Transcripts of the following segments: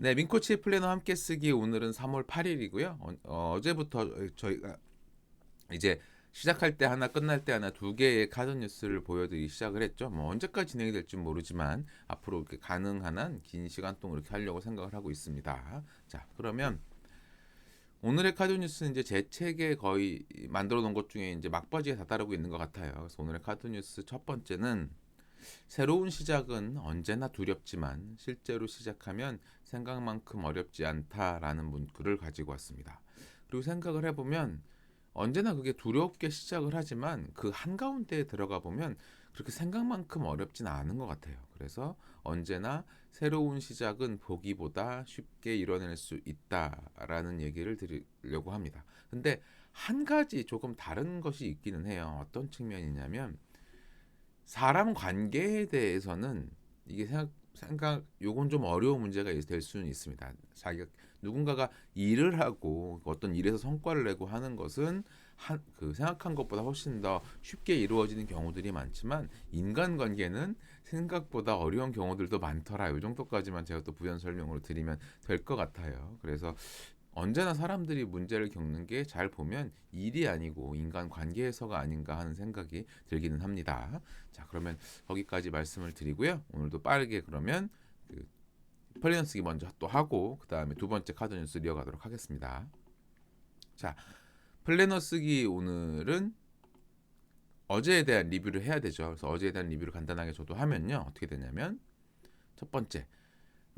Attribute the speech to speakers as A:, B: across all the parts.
A: 네, 민코치의 플래너 함께 쓰기 오늘은 3월 8일이고요. 어, 제부터 저희가 이제 시작할 때 하나 끝날 때 하나 두 개의 카드 뉴스를 보여드리기 시작을 했죠. 뭐 언제까지 진행이 될지 모르지만 앞으로 이렇게 가능한 한 긴 시간 동안 이렇게 하려고 생각을 하고 있습니다. 자, 그러면 오늘의 카드 뉴스는 이제 제 책에 거의 만들어 놓은 것 중에 이제 막바지에 다다르고 있는 것 같아요. 그래서 오늘의 카드 뉴스 첫 번째는 새로운 시작은 언제나 두렵지만 실제로 시작하면 생각만큼 어렵지 않다라는 문구를 가지고 왔습니다. 그리고 생각을 해보면 언제나 그게 두렵게 시작을 하지만 그 한가운데에 들어가 보면 그렇게 생각만큼 어렵진 않은 것 같아요. 그래서 언제나 새로운 시작은 보기보다 쉽게 이뤄낼 수 있다라는 얘기를 드리려고 합니다. 근데 한 가지 조금 다른 것이 있기는 해요. 어떤 측면이냐면 사람 관계에 대해서는 이게 생각 생각 요건 좀 어려운 문제가 될 수는 있습니다. 자기가 누군가가 일을 하고 어떤 일에서 성과를 내고 하는 것은 한, 그 생각한 것보다 훨씬 더 쉽게 이루어지는 경우들이 많지만 인간관계는 생각보다 어려운 경우들도 많더라. 요 정도까지만 제가 또 부연 설명으로 드리면 될 것 같아요. 그래서 언제나 사람들이 문제를 겪는 게 잘 보면 일이 아니고 인간 관계에서가 아닌가 하는 생각이 들기는 합니다. 자, 그러면 거기까지 말씀을 드리고요. 오늘도 빠르게 그러면 그 쓰기 먼저 또 하고 그 다음에 두 번째 카드 뉴스 이어가도록 하겠습니다. 자, 플래너 쓰기 오늘은 어제에 대한 리뷰를 해야 되죠. 그래서 어제에 대한 리뷰를 간단하게 저도 하면요. 어떻게 되냐면 첫 번째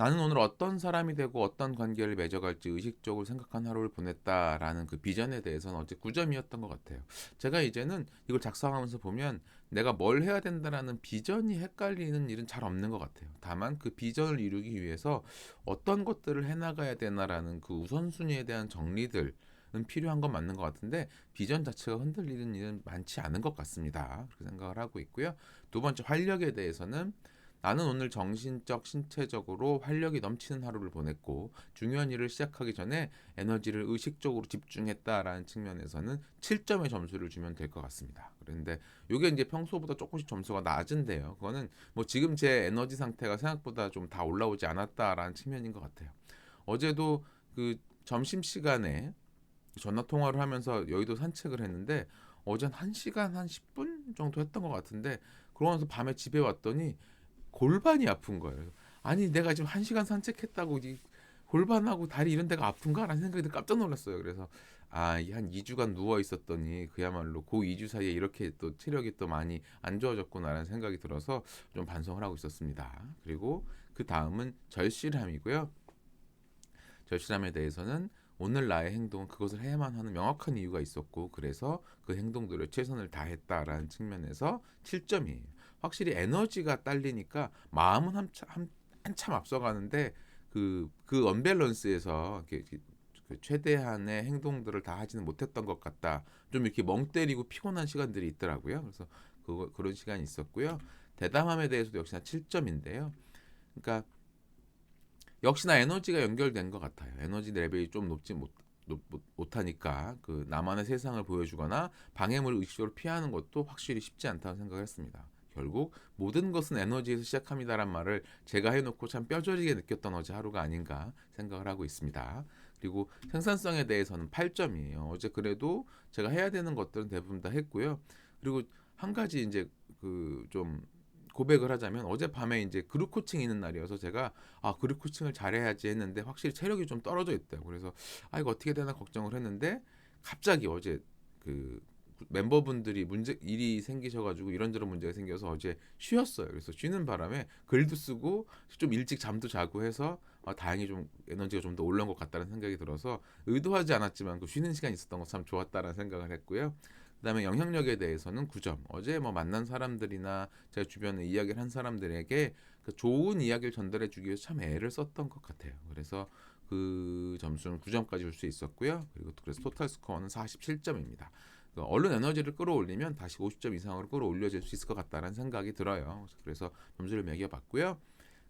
A: 나는 오늘 어떤 사람이 되고 어떤 관계를 맺어갈지 의식적으로 생각한 하루를 보냈다라는 그 비전에 대해서는 어제 9점이었던 것 같아요. 제가 이제는 이걸 작성하면서 보면 내가 뭘 해야 된다라는 비전이 헷갈리는 일은 잘 없는 것 같아요. 다만 그 비전을 이루기 위해서 어떤 것들을 해나가야 되나라는 그 우선순위에 대한 정리들 은 필요한 건 맞는 것 같은데 비전 자체가 흔들리는 일은 많지 않은 것 같습니다. 그렇게 생각을 하고 있고요. 두 번째 활력에 대해서는 나는 오늘 정신적, 신체적으로 활력이 넘치는 하루를 보냈고 중요한 일을 시작하기 전에 에너지를 의식적으로 집중했다라는 측면에서는 7점의 점수를 주면 될 것 같습니다. 그런데 이게 이제 평소보다 조금씩 점수가 낮은데요. 그거는 뭐 지금 제 에너지 상태가 생각보다 좀 다 올라오지 않았다라는 측면인 것 같아요. 어제도 그 점심 시간에 전화 통화를 하면서 여의도 산책을 했는데 어제 한 1시간 한 10분 정도 했던 것 같은데 그러면서 밤에 집에 왔더니 골반이 아픈 거예요. 아니 내가 지금 한 시간 산책했다고 이 골반하고 다리 이런 데가 아픈가라는 생각이 깜짝 놀랐어요. 그래서 아, 한 2주간 누워 있었더니 그야말로 그 2주 사이에 이렇게 또 체력이 또 많이 안 좋아졌구나라는 생각이 들어서 좀 반성을 하고 있었습니다. 그리고 그 다음은 절실함이고요. 절실함에 대해서는 오늘 나의 행동은 그것을 해야만 하는 명확한 이유가 있었고 그래서 그 행동들을 최선을 다했다라는 측면에서 7점이에요. 확실히 에너지가 딸리니까 마음은 한참, 한참 앞서가는데 그, 그 언밸런스에서 이렇게 그 최대한의 행동들을 다 하지는 못했던 것 같다. 좀 이렇게 멍 때리고 피곤한 시간들이 있더라고요. 그래서 그 그런 시간이 있었고요. 대담함에 대해서도 역시나 7점인데요. 그러니까 역시나 에너지가 연결된 것 같아요. 에너지 레벨이 좀 높지 못, 못하니까 그 나만의 세상을 보여주거나 방해물을 의식적으로 피하는 것도 확실히 쉽지 않다고 생각을 했습니다. 결국 모든 것은 에너지에서 시작합니다란 말을 제가 해놓고 참 뼈저리게 느꼈던 어제 하루가 아닌가 생각을 하고 있습니다. 그리고 생산성에 대해서는 8점이에요. 어제 그래도 제가 해야 되는 것들은 대부분 다 했고요. 그리고 한 가지 이제 그 좀 고백을 하자면 어젯밤에 이제 그룹 코칭 있는 날이어서 제가 아 그룹 코칭을 잘해야지 했는데 확실히 체력이 좀 떨어져 있대요. 그래서 아 이거 어떻게 되나 걱정을 했는데 갑자기 어제 그 멤버분들이 문제 일이 생기셔가지고 이런저런 문제가 생겨서 어제 쉬었어요. 그래서 쉬는 바람에 글도 쓰고 좀 일찍 잠도 자고 해서 아, 다행히 좀 에너지가 좀 더 올라온 것 같다는 생각이 들어서 의도하지 않았지만 그 쉬는 시간이 있었던 거참 좋았다라는 생각을 했고요. 그다음에 영향력에 대해서는 9점. 어제 뭐 만난 사람들이나 제가 주변에 이야기를 한 사람들에게 그 좋은 이야기를 전달해 주기 위해서 참 애를 썼던 것 같아요. 그래서 그 점수는 9점까지 줄 수 있었고요. 그리고 그래서 토탈 스코어는 47점입니다. 그 얼른 에너지를 끌어올리면 다시 50점 이상으로 끌어올려질 수 있을 것 같다는 생각이 들어요. 그래서 점수를 매겨봤고요.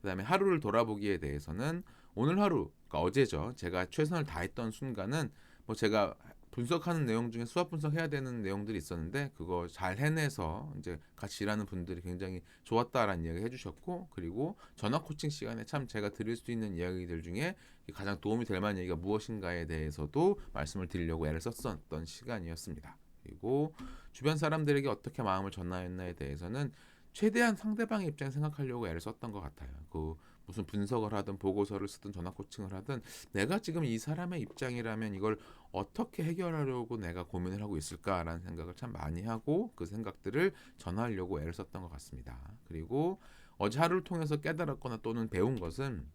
A: 그다음에 하루를 돌아보기에 대해서는 오늘 하루, 그러니까 어제죠. 제가 최선을 다했던 순간은 뭐 제가 분석하는 내용 중에 수학 분석해야 되는 내용들이 있었는데 그거 잘 해내서 이제 같이 일하는 분들이 굉장히 좋았다라는 이야기 해주셨고 그리고 전화 코칭 시간에 참 제가 드릴 수 있는 이야기들 중에 가장 도움이 될 만한 얘기가 무엇인가에 대해서도 말씀을 드리려고 애를 썼었던 시간이었습니다. 그리고 주변 사람들에게 어떻게 마음을 전하였나에 대해서는 최대한 상대방의 입장 생각하려고 애를 썼던 것 같아요. 그 무슨 분석을 하든 보고서를 쓰든 전화 코칭을 하든 내가 지금 이 사람의 입장이라면 이걸 어떻게 해결하려고 내가 고민을 하고 있을까라는 생각을 참 많이 하고 그 생각들을 전하려고 애를 썼던 것 같습니다. 그리고 어제 하루를 통해서 깨달았거나 또는 배운 것은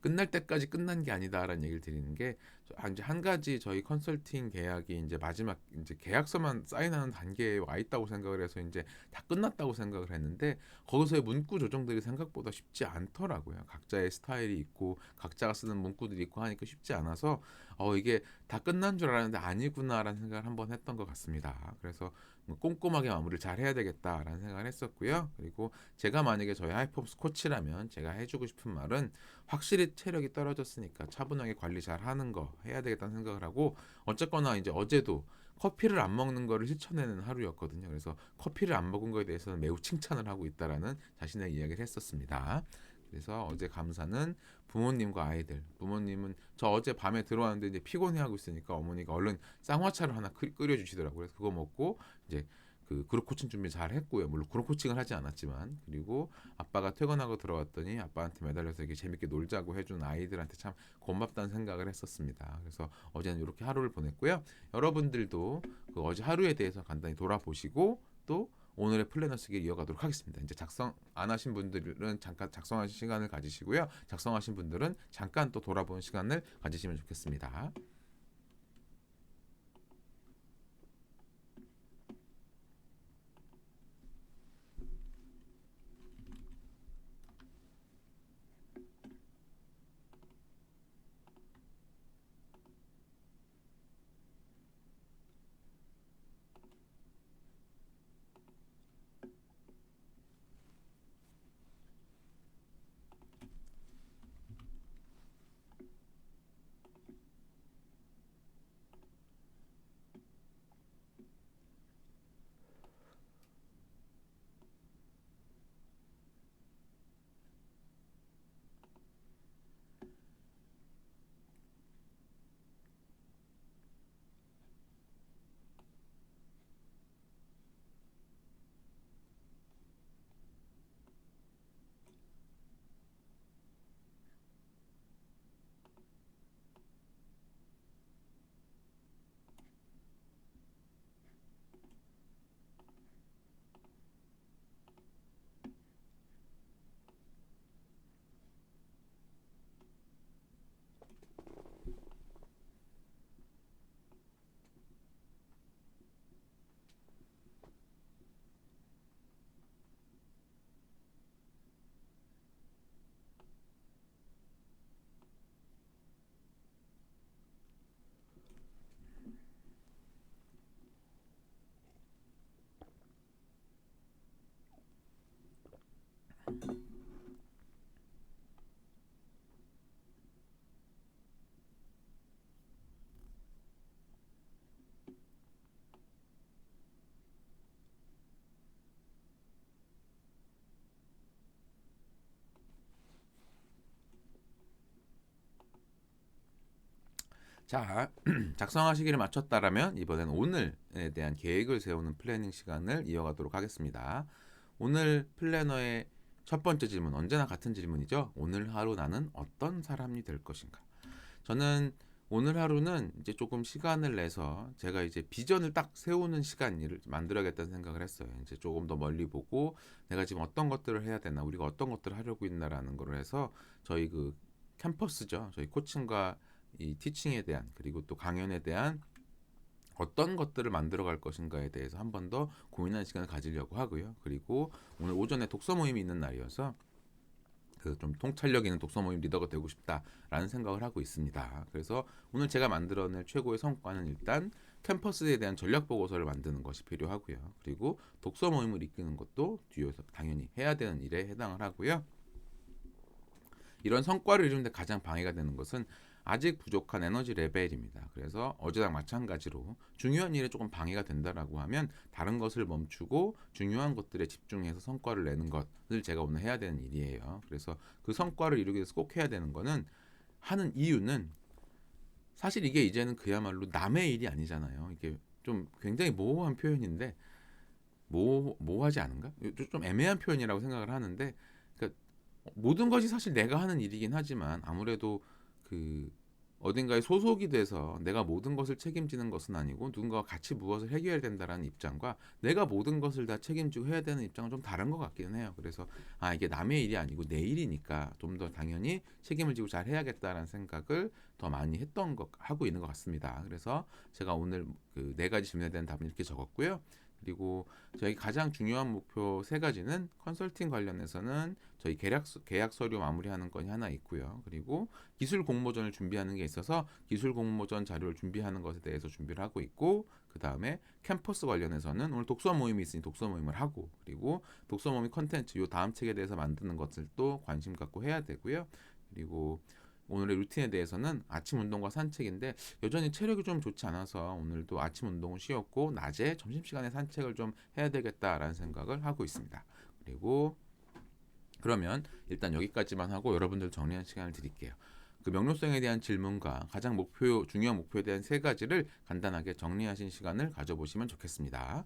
A: 끝날 때까지 끝난 게 아니다라는 얘기를 드리는 게 이제 한 가지 저희 컨설팅 계약이 이제 마지막 이제 계약서만 사인하는 단계에 와 있다고 생각을 해서 이제 다 끝났다고 생각을 했는데 거기서의 문구 조정들이 생각보다 쉽지 않더라고요. 각자의 스타일이 있고 각자가 쓰는 문구들이 있고 하니까 쉽지 않아서 어 이게 다 끝난 줄 알았는데 아니구나라는 생각을 한번 했던 것 같습니다. 그래서 뭐 꼼꼼하게 마무리를 잘 해야 되겠다라는 생각을 했었고요. 그리고 제가 만약에 저희 하이퍼스 코치라면 제가 해주고 싶은 말은 확실히 체력이 떨어졌으니까 차분하게 관리 잘 하는 거 해야 되겠다는 생각을 하고 어쨌거나 이제 어제도 커피를 안 먹는 거를 실천해낸 하루였거든요. 그래서 커피를 안 먹은 거에 대해서는 매우 칭찬을 하고 있다라는 자신의 이야기를 했었습니다. 그래서 어제 감사는 부모님과 아이들. 부모님은 저 어제 밤에 들어왔는데 이제 피곤해하고 있으니까 어머니가 얼른 쌍화차를 하나 끓여 주시더라고요. 그래서 그거 먹고 이제 그 그룹 코칭 준비 잘 했고요. 물론 그룹 코칭을 하지 않았지만 그리고 아빠가 퇴근하고 들어왔더니 아빠한테 매달려서 이렇게 재밌게 놀자고 해준 아이들한테 참 고맙다는 생각을 했었습니다. 그래서 어제는 이렇게 하루를 보냈고요. 여러분들도 그 어제 하루에 대해서 간단히 돌아보시고 또 오늘의 플래너 쓰기 이어가도록 하겠습니다. 이제 작성 안 하신 분들은 잠깐 작성하실 시간을 가지시고요. 작성하신 분들은 잠깐 또 돌아보는 시간을 가지시면 좋겠습니다. 자, 작성하시기를 마쳤다라면 이번엔 오늘에 대한 계획을 세우는 플래닝 시간을 이어가도록 하겠습니다. 오늘 플래너의 첫 번째 질문 언제나 같은 질문이죠. 오늘 하루 나는 어떤 사람이 될 것인가? 저는 오늘 하루는 이제 조금 시간을 내서 제가 이제 비전을 딱 세우는 시간을 만들어야겠다는 생각을 했어요. 이제 조금 더 멀리 보고 내가 지금 어떤 것들을 해야 되나, 우리가 어떤 것들을 하려고 있나라는 걸 해서 저희 그 캠퍼스죠. 저희 코칭과 이 티칭에 대한 그리고 또 강연에 대한 어떤 것들을 만들어 갈 것인가에 대해서 한 번 더 고민하는 시간을 가지려고 하고요. 그리고 오늘 오전에 독서 모임이 있는 날이어서 그좀 통찰력 있는 독서 모임 리더가 되고 싶다라는 생각을 하고 있습니다. 그래서 오늘 제가 만들어낼 최고의 성과는 일단 캠퍼스에 대한 전략 보고서를 만드는 것이 필요하고요. 그리고 독서 모임을 이끄는 것도 뒤에서 당연히 해야 되는 일에 해당을 하고요. 이런 성과를 이루는데 가장 방해가 되는 것은 아직 부족한 에너지 레벨입니다. 그래서 어제랑 마찬가지로 중요한 일에 조금 방해가 된다라고 하면 다른 것을 멈추고 중요한 것들에 집중해서 성과를 내는 것을 제가 오늘 해야 되는 일이에요. 그래서 그 성과를 이루기 위해서 꼭 해야 되는 거는 하는 이유는 사실 이게 이제는 그야말로 남의 일이 아니잖아요. 이게 좀 굉장히 모호한 표현인데 모 모호하지 않은가? 좀- 좀 애매한 표현이라고 생각을 하는데 그러니까 모든 것이 사실 내가 하는 일이긴 하지만 아무래도 그 어딘가에 소속이 돼서 내가 모든 것을 책임지는 것은 아니고 누군가와 같이 무엇을 해결해야 된다라는 입장과 내가 모든 것을 다 책임지고 해야 되는 입장은 좀 다른 것 같기는 해요. 그래서 아 이게 남의 일이 아니고 내 일이니까 좀 더 당연히 책임을 지고 잘 해야겠다라는 생각을 더 많이 했던 것 하고 있는 것 같습니다. 그래서 제가 오늘 그 네 가지 질문에 대한 답을 이렇게 적었고요. 그리고 저희 가장 중요한 목표 세 가지는 컨설팅 관련해서는 저희 계약 계약 서류 마무리하는 건이 하나 있고요. 그리고 기술 공모전을 준비하는 게 있어서 기술 공모전 자료를 준비하는 것에 대해서 준비를 하고 있고 그 다음에 캠퍼스 관련해서는 오늘 독서 모임이 있으니 독서 모임을 하고 그리고 독서 모임 컨텐츠 요 다음 책에 대해서 만드는 것을 또 관심 갖고 해야 되고요. 그리고 오늘의 루틴에 대해서는 아침 운동과 산책인데 여전히 체력이 좀 좋지 않아서 오늘도 아침 운동은 쉬었고 낮에 점심시간에 산책을 좀 해야 되겠다라는 생각을 하고 있습니다. 그리고 그러면 일단 여기까지만 하고 여러분들 정리한 시간을 드릴게요. 그 명료성에 대한 질문과 가장 목표 중요한 목표에 대한 세 가지를 간단하게 정리하신 시간을 가져보시면 좋겠습니다.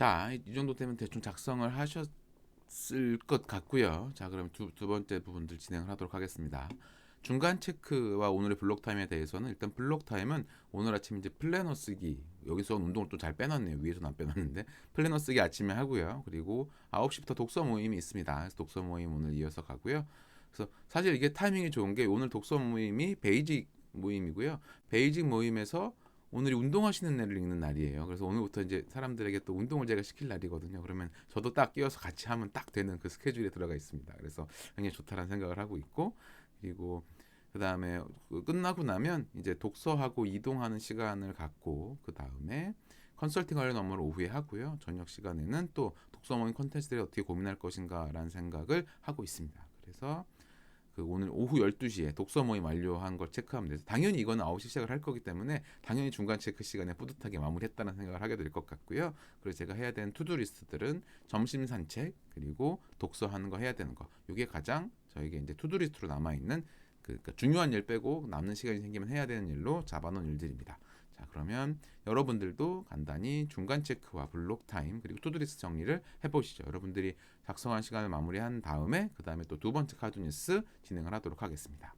A: 자, 이 정도 되면 대충 작성을 하셨을 것 같고요. 자, 그럼 두, 두 번째 부분들 진행을 하도록 하겠습니다. 중간 체크와 오늘의 블록 타임에 대해서는 일단 블록 타임은 오늘 아침 이제 플래너 쓰기 여기서 운동을 또 잘 빼놨네요. 위에서는 안 빼놨는데. 플래너 쓰기 아침에 하고요. 그리고 9시부터 독서 모임이 있습니다. 그래서 독서 모임 오늘 이어서 가고요. 그래서 사실 이게 타이밍이 좋은 게 오늘 독서 모임이 베이직 모임이고요. 베이직 모임에서 오늘이 운동하시는 날을 읽는 날이에요 그래서 오늘부터 이제 사람들에게 또 운동을 제가 시킬 날이거든요 그러면 저도 딱 끼워서 같이 하면 딱 되는 그 스케줄에 들어가 있습니다 그래서 굉장히 좋다라는 생각을 하고 있고 그리고 그 다음에 끝나고 나면 이제 독서하고 이동하는 시간을 갖고 그 다음에 컨설팅 관련 업무를 오후에 하고요. 저녁 시간에는 또 독서 모임 컨텐츠들이 어떻게 고민할 것인가라는 생각을 하고 있습니다. 그래서 그그 오늘 오후 12시에 독서 모임 완료한 걸 체크하면 돼서 당연히 이거는 9시 시작을 할 거기 때문에 당연히 중간 체크 시간에 뿌듯하게 마무리했다는 생각을 하게 될 것 같고요. 그래서 제가 해야 되는 투두 리스트들은 점심 산책 그리고 독서하는 거 해야 되는 거. 이게 가장 저에게 이제 투두 리스트로 남아 있는 그 그러니까 중요한 일 빼고 남는 시간이 생기면 해야 되는 일로 잡아놓은 일들입니다. 자 그러면 여러분들도 간단히 중간 체크와 블록 타임 그리고 투두리스트 정리를 해보시죠. 여러분들이 작성한 시간을 마무리한 다음에 그 다음에 또 두 번째 카드 뉴스 진행을 하도록 하겠습니다.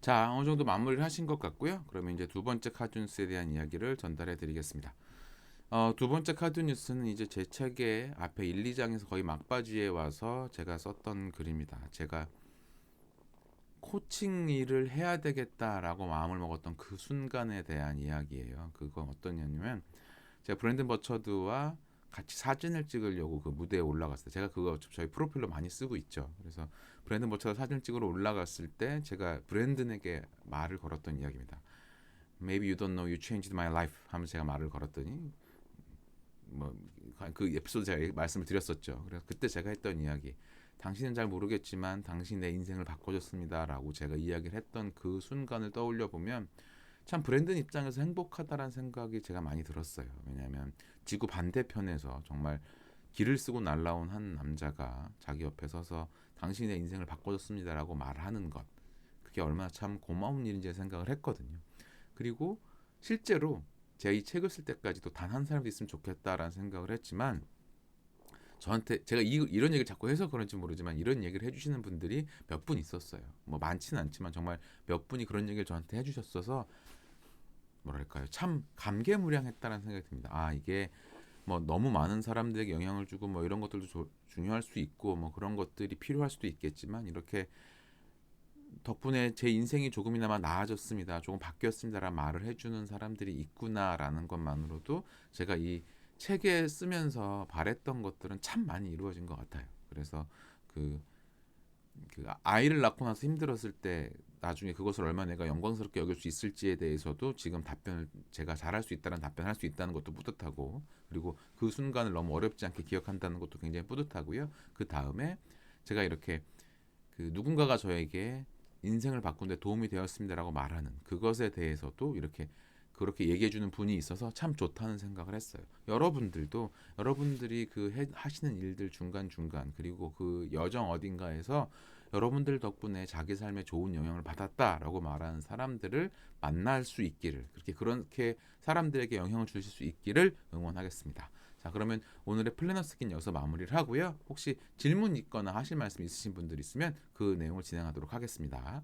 A: 자 어느 정도 마무리를 하신 것 같고요. 그러면 이제 두 번째 카드 뉴스에 대한 이야기를 전달해 드리겠습니다. 어, 두 번째 카드 뉴스는 이제 제 책의 앞에 1, 2장에서 거의 막바지에 와서 제가 썼던 글입니다. 제가 코칭 일을 해야 되겠다라고 마음을 먹었던 그 순간에 대한 이야기예요. 그건 어떠냐면 제가 브랜든 버처드와 같이 사진을 찍으려고 그 무대에 올라갔어요. 제가 그거 저희 프로필로 많이 쓰고 있죠. 그래서 브랜든 버처드 사진 찍으러 올라갔을 때 제가 브랜든에게 말을 걸었던 이야기입니다. Maybe you don't know you changed my life 하면서 제가 말을 걸었더니 뭐그 에피소드 제가 말씀을 드렸었죠. 그래서 그때 제가 했던 이야기 당신은 잘 모르겠지만 당신 내 인생을 바꿔줬습니다라고 제가 이야기를 했던 그 순간을 떠올려 보면 참 브랜든 입장에서 행복하다라는 생각이 제가 많이 들었어요. 왜냐하면 지구 반대편에서 정말 길을 쓰고 날라온 한 남자가 자기 옆에 서서 당신의 인생을 바꿔줬습니다라고 말하는 것 그게 얼마나 참 고마운 일인지 생각을 했거든요. 그리고 실제로 제가 이 책을 쓸 때까지도 단 한 사람도 있으면 좋겠다라는 생각을 했지만 저한테 제가 이, 이런 얘기를 자꾸 해서 그런지 모르지만 이런 얘기를 해주시는 분들이 몇 분 있었어요. 뭐 많지는 않지만 정말 몇 분이 그런 얘기를 저한테 해주셨어서 뭐랄까요 참 감개무량했다는 생각이 듭니다. 아 이게 뭐 너무 많은 사람들에게 영향을 주고 뭐 이런 것들도 조, 중요할 수 있고 뭐 그런 것들이 필요할 수도 있겠지만 이렇게 덕분에 제 인생이 조금이나마 나아졌습니다. 조금 바뀌었습니다라는 말을 해주는 사람들이 있구나라는 것만으로도 제가 이 책에 쓰면서 바랬던 것들은 참 많이 이루어진 것 같아요. 그래서 그, 그 아이를 낳고 나서 힘들었을 때 나중에 그것을 얼마나 내가 영광스럽게 여길 수 있을지에 대해서도 지금 답변을 제가 잘할 수 있다는 답변을 할수 있다는 것도 뿌듯하고 그리고 그 순간을 너무 어렵지 않게 기억한다는 것도 굉장히 뿌듯하고요. 그 다음에 제가 이렇게 그 누군가가 저에게 인생을 바꾸는데 도움이 되었습니다라고 말하는 그것에 대해서도 이렇게 그렇게 얘기해 주는 분이 있어서 참 좋다는 생각을 했어요. 여러분들도 여러분들이 그 해- 하시는 일들 중간중간 그리고 그 여정 어딘가에서 여러분들 덕분에 자기 삶에 좋은 영향을 받았다라고 말하는 사람들을 만날 수 있기를 그렇게 그렇게 사람들에게 영향을 주실 수 있기를 응원하겠습니다. 자 그러면 오늘의 플래너 스킨 여기서 마무리를 하고요. 혹시 질문 있거나 하실 말씀 있으신 분들 있으면 그 내용을 진행하도록 하겠습니다.